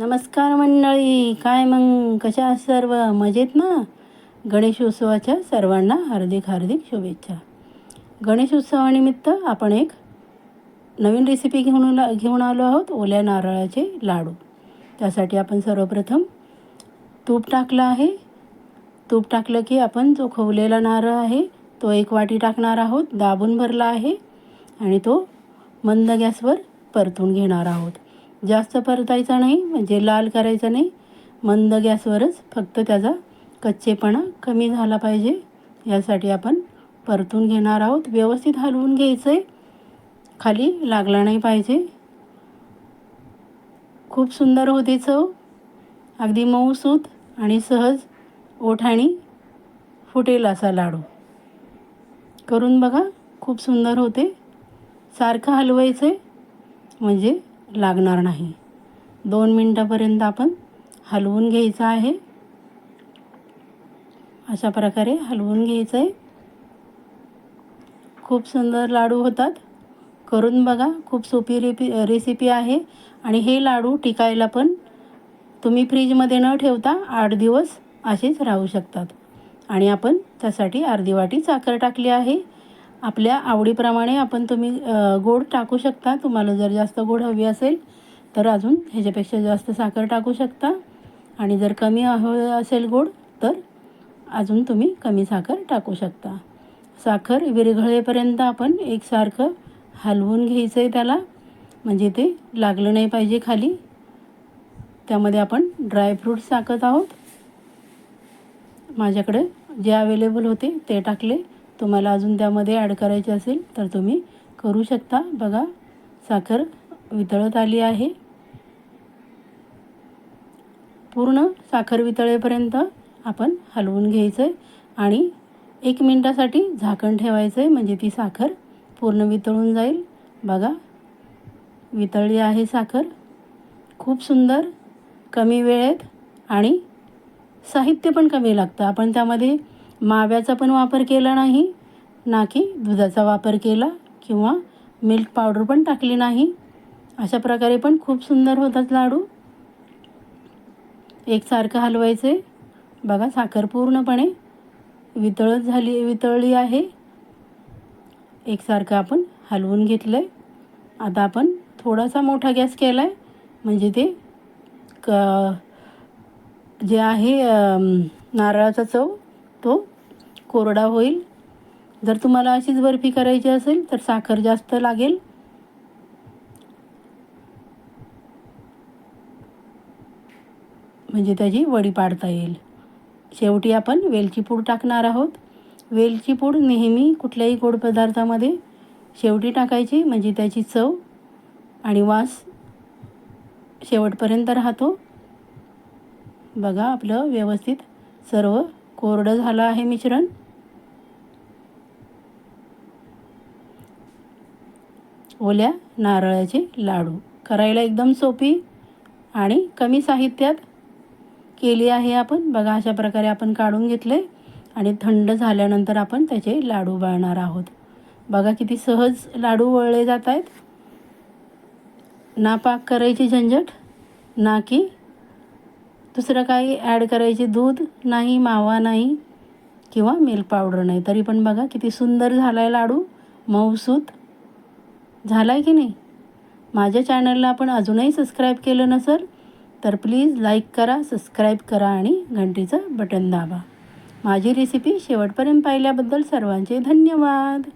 नमस्कार मंडळी. काय मग? कशा सर्व? मजेत ना? गणेशोत्सवाच्या सर्वांना हार्दिक हार्दिक शुभेच्छा. गणेशोत्सवानिमित्त आपण एक नवीन रेसिपी घेऊन ला- घेऊन आलो आहोत ओल्या नारळाचे लाडू. त्यासाठी आपण सर्वप्रथम तूप टाकलं आहे. तूप टाकलं की आपण जो खवलेला नारळ आहे तो एक वाटी टाकणार आहोत दाबून भरला आहे आणि तो मंद गॅसवर परतून घेणार आहोत. जास्त परतायचा नाही म्हणजे लाल करायचा नाही. मंद गॅसवरच फक्त त्याचा कच्चेपणा कमी झाला पाहिजे. यासाठी आपण परतून घेणार आहोत. व्यवस्थित हलवून घ्यायचं आहे खाली लागला नाही पाहिजे. खूप सुंदर होते चव. अगदी मऊसूत आणि सहज ओठ आणि फुटेल असा लाडू. करून बघा खूप सुंदर होते. सारखं हलवायचं आहे म्हणजे लागणार नाही. दोन मिनटापर्यंत आपण हलवून घ्यायचं आहे. अशा प्रकारे हलवून घ्यायचं आहे खूप सुंदर लाडू होतात. करून बघा खूप सोपी रेपी रेसिपी आहे. आणि हे लाडू टिकायला पण तुम्ही फ्रीजमध्ये न ठेवता आठ दिवस असेच राहू शकतात. आणि आपण त्यासाठी अर्धी वाटी साखर टाकली आहे. आपल्या आवडीप्रमाणे आपण तुम्ही गोड टाकू शकता. तुम्हाला जर जास्त गोड हवी असेल तर अजून ह्याच्यापेक्षा जास्त साखर टाकू शकता. आणि जर कमी हवं असेल गोड तर अजून तुम्ही कमी साखर टाकू शकता. साखर विरघळेपर्यंत आपण एकसारखं हलवून घ्यायचं आहे त्याला. म्हणजे ते लागलं नाही पाहिजे खाली. त्यामध्ये आपण ड्रायफ्रूट्स टाकत आहोत. माझ्याकडे जे अवेलेबल होते ते टाकले. तुम्हाला अजून त्यामध्ये ॲड करायचे असेल तर तुम्ही करू शकता. बघा साखर वितळत आली आहे. पूर्ण साखर वितळेपर्यंत आपण हलवून घ्यायचं आहे आणि एक मिनटासाठी झाकण ठेवायचं आहे म्हणजे ती साखर पूर्ण वितळून जाईल. बघा वितळली आहे साखर. खूप सुंदर कमी वेळेत आणि साहित्य पण कमी लागतं. आपण त्यामध्ये माव्याचा पण वापर केला नाही ना की दुधाचा वापर केला किंवा मिल्क पावडर पण टाकली नाही. अशा प्रकारे पण खूप सुंदर होतात लाडू. एकसारखं हलवायचे. बघा साखर पूर्णपणे वितळत झाली वितळली आहे. एकसारखं आपण हलवून घेतलं आहे आता आपण थोडासा मोठा गॅस केला आहे म्हणजे ते क जे आहे नारळाचा चव तो कोरडा होईल. जर तुम्हाला अशीच बर्फी करायची असेल तर साखर जास्त लागेल. म्हणजे त्याची वडी पाडता येईल. शेवटी आपण वेलची पूड टाकणार आहोत. वेलची पूड नेहमी कुठल्याही गोड पदार्थामध्ये शेवटी टाकायची म्हणजे त्याची चव आणि वास शेवटपर्यंत राहतो. बघा आपलं व्यवस्थित सर्व कोरडं झालं आहे मिश्रण? ओल्या नारळाचे लाडू. करायला एकदम सोपी आणि कमी साहित्यात केली आहे आपण. बघा अशा प्रकारे आपण काढून घेतले आणि थंड झाल्यानंतर आपण त्याचे लाडू वळणार आहोत. बघा किती सहज लाडू वळले जात आहेत. ना पाक करायची झंझट ना की दुसरं काही ॲड करायचे दूध नाही मावा नाही किंवा मिल्क पावडर नाही. तरी पण बघा किती सुंदर झाला आहे लाडू. मऊसूत. झाला आहे की नाही? माझ्या चॅनलला आपण अजूनही सबस्क्राईब केलं नसेल तर प्लीज लाईक करा सबस्क्राईब करा आणि घंटीचं बटन दाबा. माझी रेसिपी शेवटपर्यंत पाहिल्याबद्दल सर्वांचे धन्यवाद.